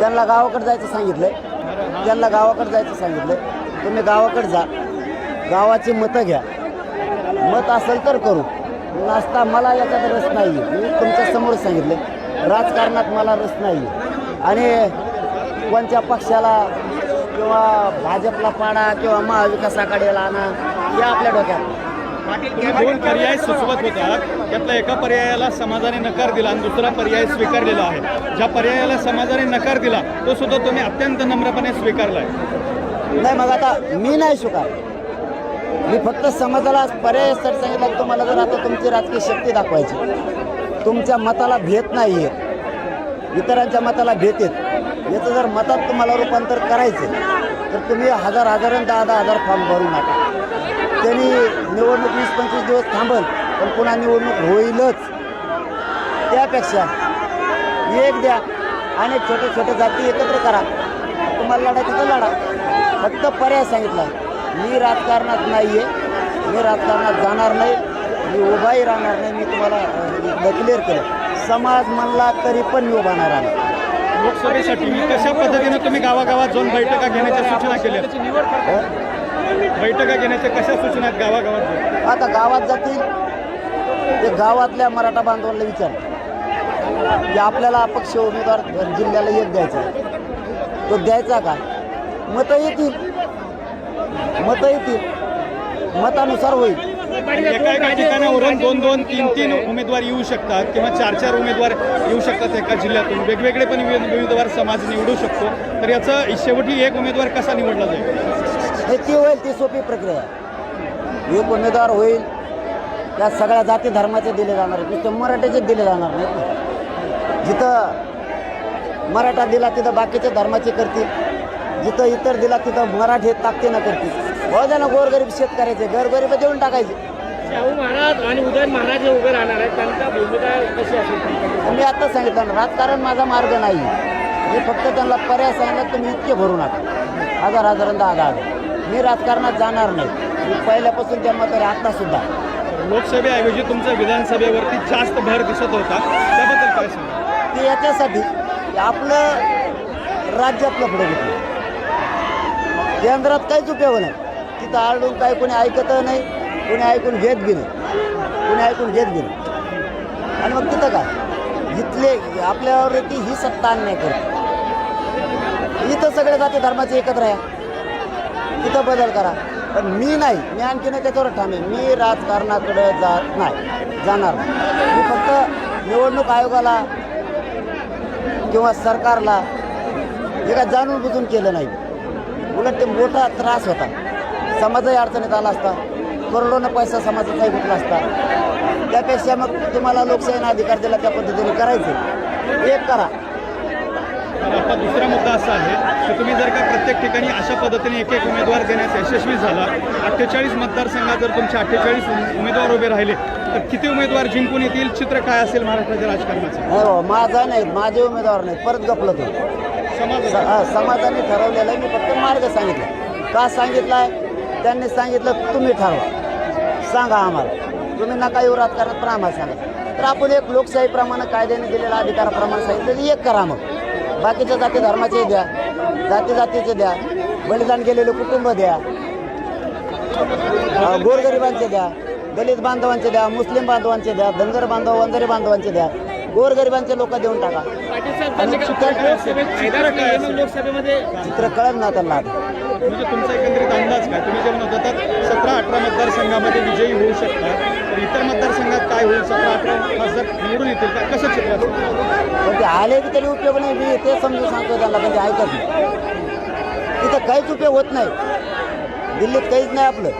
त्यांना गावाकडे जायचं सांगितलंय. त्यांना गावाकडे जायचं सांगितलंय. तुम्ही गावाकडे जा. गावाची मतं घ्या. मत असेल तर करू. नाश्ता मला याच्यात रस नाही मी तुमच्यासमोर सांगितलं राजकारणात मला रस नाही आणि कोणत्या पक्षाला किंवा भाजपला पाडा किंवा महाविकास आघाडीला आणा हे आपल्या डोक्यात. दोन पर्याय सुचवत होता त्यातला एका पर्यायाला समाजाने नकार दिला आणि दुसरा पर्याय स्वीकारलेला आहे. ज्या पर्यायाला समाजाने नकार दिला तो सुद्धा तुम्ही अत्यंत नम्रपणे स्वीकारलाय. नाही मग आता मी नाही स्वीकार. मी फक्त समाजाला पर्याय सर सांगितलं तुम्हाला जर आता तुमची राजकीय शक्ती दाखवायची तुमच्या मताला भेट नाही आहे इतरांच्या मताला भेट येत याचं जर मतात तुम्हाला रूपांतर करायचं तर तुम्ही हजार हजार दहा दहा हजार फॉर्म भरू नका त्यांनी निवडणूक वीस पंचवीस दिवस थांबल पण पुन्हा निवडणूक होईलच. त्यापेक्षा एक द्या आणि छोटे छोटे जाती एकत्र करा. तुम्हाला लढा तिथं लढा. फक्त पर्याय सांगितला. मी राजकारणात नाही आहे मी राजकारणात जाणार नाही मी उभाही राहणार नाही मी तुम्हाला क्लिअर केलं समाज म्हणला तरी पण मी उभा नाही राहणार. लोकसभेसाठी कशा पद्धतीने तुम्ही गावागावात जाऊन बैठका घेण्याच्या सूचना केल्या? बैठका घेण्याच्या कशा सूचना आहेत गावागावात? आता गावात जातील. ते गावातल्या मराठा बांधवांना विचार. की आपल्याला अपक्ष उमेदवार जिल्ह्याला एक द्यायचा आहे. तो द्यायचा का? मतं येतील. मतं येतील. मतानुसार होईल. एका एका ठिकाणावरून दोन दोन तीन तीन उमेदवार येऊ शकतात किंवा चार चार उमेदवार येऊ शकतात एका जिल्ह्यातून. वेगवेगळे पण उमे- उमेदवार समाज निवडू शकतो. तर याचा शेवटी एक उमेदवार कसा निवडला जाईल? हे ती होईल ती सोपी प्रक्रिया. एक उमेदवार होईल त्या सगळ्या जाती धर्माचे दिले जाणार आहेत. नुसते मराठ्याचे दिले जाणार नाहीत. जिथं मराठा दिला तिथं बाकीच्या धर्माचे करतील. जिथं इतर दिला तिथं मराठी ताकदीनं करतील. हो ना गोरगरीब शेतकऱ्याचे गरगरीब देऊन टाकायचे. शाहू महाराज आणि उदयन महाराज हे उभे राहणार आहेत. त्यांचा भूमिका कशी असेल? मी आता सांगितलं ना राजकारण माझा मार्ग नाही. मी फक्त त्यांना पर्याय सांगितलं तुम्ही इतके भरू नका. हजार हजार आणि दहा दहा. मी राजकारणात जाणार नाही. मी पहिल्यापासून त्या मत आता सुद्धा. लोकसभेऐवजी तुमचा विधानसभेवरती जास्त भर दिसत होता. त्याबद्दल काय सांगा ते याच्यासाठी आपलं राज्य आपलं पुढे घेतलं. केंद्रात काहीच उपयोग नाही. तिथं आरडून काही कोणी ऐकत नाही. कुणी ऐकून घेत गेलं कुणी ऐकून घेत गेलं आणि मग तिथं काय? इथले आपल्यावर ती ही सत्ता अन्याय करते. इथं सगळे जाती धर्माचे एकत्र आहे तिथं बदल करा. पण मी नाही. मी आणखी नाही त्याच्यावर ठाणे मी राजकारणाकडे जात नाही. जाणार मी फक्त निवडणूक आयोगाला किंवा सरकारला हे काय जाणून बुजून केलं नाही. उलट ते मोठा त्रास होता. समाजही अडचणीत आला असता. करोडोनं पैसा समाजाचाही गुंतला असता. त्यापेक्षा मग तुम्हाला लोकशाहीने अधिकार दिला त्या पद्धतीने करायचं. एक करा. आपला दुसरा मुद्दा असा आहे की तुम्ही जर का प्रत्येक ठिकाणी अशा पद्धतीने एक एक उमेदवार देण्यास यशस्वी झाला अठ्ठेचाळीस मतदारसंघात जर तुमचे अठ्ठेचाळीस उमेदवार उभे राहिले तर किती उमेदवार जिंकून येतील? चित्र काय असेल महाराष्ट्राच्या राजकारणाचं? नाही हो माझा नाही माझे उमेदवार नाहीत परत गपलं तो समाज हा, समाजाने ठरवलेलं आहे मी फक्त मार्ग सांगितला. का सांगितलाय? त्यांनी सांगितलं तुम्ही ठरवा. सांगा आम्हाला. तुम्ही नका येऊ राजकारणात पण आम्हाला सांगा. तर आपण एक लोकशाहीप्रमाणे कायद्याने दिलेल्या अधिकाराप्रमाणे सांगितलं एक करा मग. बाकीच्या जाती धर्माचे द्या जाती जातीचे द्या बलिदान केलेले कुटुंब द्या गोरगरिबांचे द्या दलित बांधवांचे द्या मुस्लिम बांधवांचे द्या धनगर बांधव वंजारी बांधवांचे द्या गोरगरिबांचे लोक देऊन टाका. आणि चित्र कळत ना त्यांना म्हणजे तुमचा एकंदरीत अंदाज काय? तुम्ही जे म्हणत होतात सतरा अठरा मतदारसंघामध्ये विजयी होऊ शकतात. तर इतर मतदारसंघात काय होईल? सतरा अठरा खासदार निवडून येतील का? कसं चित्र पण ते आले की तरी उपयोग नाही. मी ते समजून सांगतो त्यांना पण ते ऐकत नाही. तिथं काहीच उपयोग होत नाही. दिल्लीत काहीच नाही आपलं.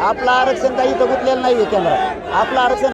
आपलं आरक्षण काही बघितलेलं गुंतलेलं नाही आहे केंद्रात. आपलं आरक्षण